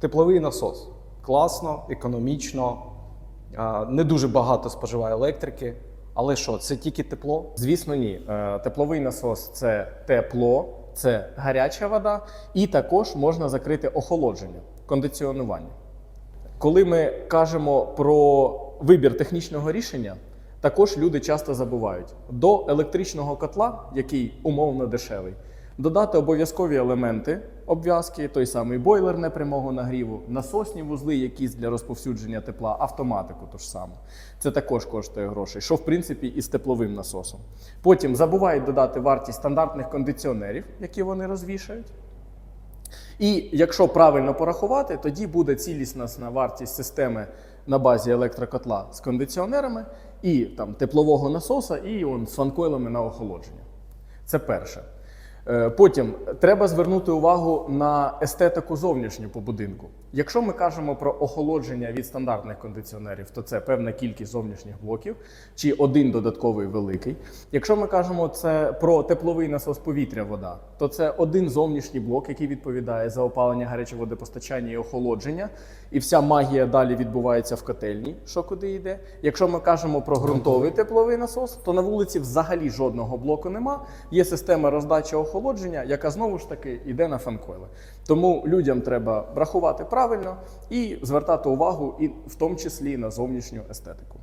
Тепловий насос. Класно, економічно, не дуже багато споживає електрики. Але що, це тільки тепло? Звісно, ні. Е, Тепловий насос це тепло, це гаряча вода, і також можна закрити охолодження, кондиціонування. Коли ми кажемо про вибір технічного рішення, також люди часто забувають до електричного котла, який умовно дешевий, додати обов'язкові елементи обв'язки, той самий бойлер непрямого нагріву, насосні вузли, якісь для розповсюдження тепла, автоматику ту ж саму. Це також коштує грошей, що в принципі і з тепловим насосом. Потім забувають додати вартість стандартних кондиціонерів, які вони розвішають. І якщо правильно порахувати, тоді буде цілісна вартість системи на базі електрокотла з кондиціонерами і там, теплового насоса, і он, з фанкойлами на охолодження. Це перше. Е, Потім треба звернути увагу на естетику зовнішню по будинку. Якщо ми кажемо про охолодження від стандартних кондиціонерів, то це певна кількість зовнішніх блоків чи один додатковий великий. Якщо ми кажемо це про тепловий насос повітря вода, то це один зовнішній блок, який відповідає за опалення гарячого водопостачання і охолодження. І вся магія далі відбувається в котельні, що куди йде. Якщо ми кажемо про ґрунтовий тепловий насос, то на вулиці взагалі жодного блоку нема. Є система роздачі охолодження, яка знову ж таки йде на фанкойли. Тому людям треба рахувати правильно і звертати увагу, і в тому числі на зовнішню естетику.